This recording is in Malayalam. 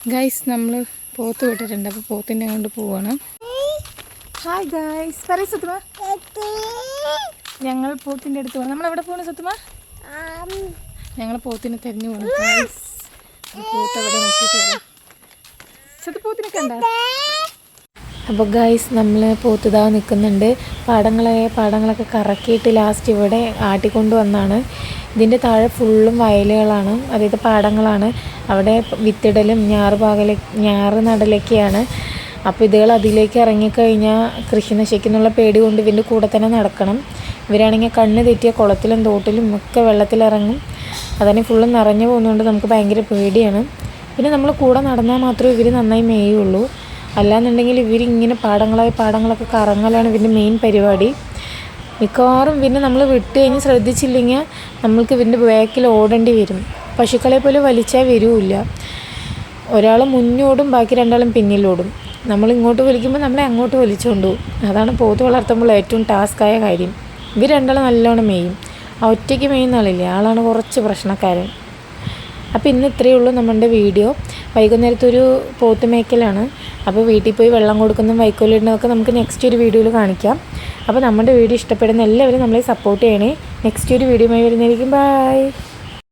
ഗൈസ് നമ്മൾ പോത്ത് വിട്ടിട്ടുണ്ട്. അപ്പോൾ പോത്തിന്റെ കൊണ്ട് പോവാണ്. ഹായ് ഗൈസ് പറയ സത്തുമ ഞങ്ങൾ പോത്തിന്റെ അടുത്ത് പോകണം നമ്മൾ എവിടെ പോകണം സത്തുമ ഞങ്ങൾ പോത്തിനെ തെരഞ്ഞു പോകണം ഗൈസ് പോത്ത് അവിടെ പോത്തിനെ കണ്ട? അപ്പോൾ ഗൈസ് നമ്മൾ പോത്തുതാ നിൽക്കുന്നുണ്ട് പാടങ്ങളെ പാടങ്ങളൊക്കെ കറക്കിയിട്ട് ലാസ്റ്റ് ഇവിടെ ആട്ടിക്കൊണ്ട് വന്നാണ്. ഇതിന്റെ താഴെ ഫുള്ളും വയലുകളാണ്. അതായത് പാടങ്ങളാണ്. അവിടെ വിത്തിടലും ഞാറ് പാകല ഞാറ് നടലൊക്കെയാണ് അപ്പോൾ ഇതുകൾ അതിലേക്ക് ഇറങ്ങിക്കഴിഞ്ഞാൽ കൃഷി നശിക്കുന്നുള്ള പേടി കൊണ്ട് ഇതിന്റെ കൂടെ തന്നെ നടക്കണം. ഇവരാണെങ്കിൽ കണ്ണ് തെറ്റിയ കുളത്തിലും തോട്ടിലും ഒക്കെ വെള്ളത്തിലിറങ്ങും. അതന്നെ ഫുള്ള് നിറഞ്ഞു പോകുന്നതുകൊണ്ട് നമുക്ക് ഭയങ്കര പേടിയാണ്. പിന്നെ നമ്മൾ കൂടെ നടന്നാൽ മാത്രമേ ഇവർ നന്നായി മേയുള്ളൂ. അല്ലാന്നുണ്ടെങ്കിൽ ഇവരിങ്ങനെ പാടങ്ങളായി പാടങ്ങളൊക്കെ കറങ്ങലാണ് ഇവന്റെ മെയിൻ പരിപാടി. മിക്കവാറും പിന്നെ നമ്മൾ വിട്ട് കഴിഞ്ഞ് ശ്രദ്ധിച്ചില്ലെങ്കിൽ നമ്മൾക്ക് ഇതിന്റെ ബാക്കിൽ ഓടേണ്ടി വരും. പശുക്കളെ പോലെ വലിച്ചാൽ വരുമില്ല ഒരാൾ മുന്നോടും ബാക്കി രണ്ടാളും പിന്നിലോടും നമ്മൾ ഇങ്ങോട്ട് വലിക്കുമ്പോൾ നമ്മളെ അങ്ങോട്ട് വലിച്ചുകൊണ്ട് പോകും അതാണ് പോത്ത് വളർത്തുമ്പോൾ ഏറ്റവും ടാസ്ക്കായ കാര്യം. ഇവർ രണ്ടാളും നല്ലോണം മേയും. ആ ഒറ്റയ്ക്ക് മേയുന്ന ആളില്ലേ? ആളാണ് കുറച്ച് പ്രശ്നക്കാരൻ. അപ്പോൾ ഇന്ന് ഇത്രയേ ഉള്ളൂ നമ്മുടെ വീഡിയോ. വൈകുന്നേരത്തെ ഒരു പോത്ത് മേക്കലാണ് അപ്പോൾ വീട്ടിൽ പോയി വെള്ളം കൊടുക്കുന്നതും വൈക്കോലിടുന്നതൊക്കെ നമുക്ക് നെക്സ്റ്റ് ഒരു വീഡിയോയിൽ കാണിക്കാം. അപ്പോൾ നമ്മുടെ വീഡിയോ ഇഷ്ടപ്പെടുന്ന എല്ലാവരും നമ്മളെ സപ്പോർട്ട് ചെയ്യണേ. നെക്സ്റ്റ് ഒരു വീഡിയോയുമായി വരുന്നതായിരിക്കും. ബൈ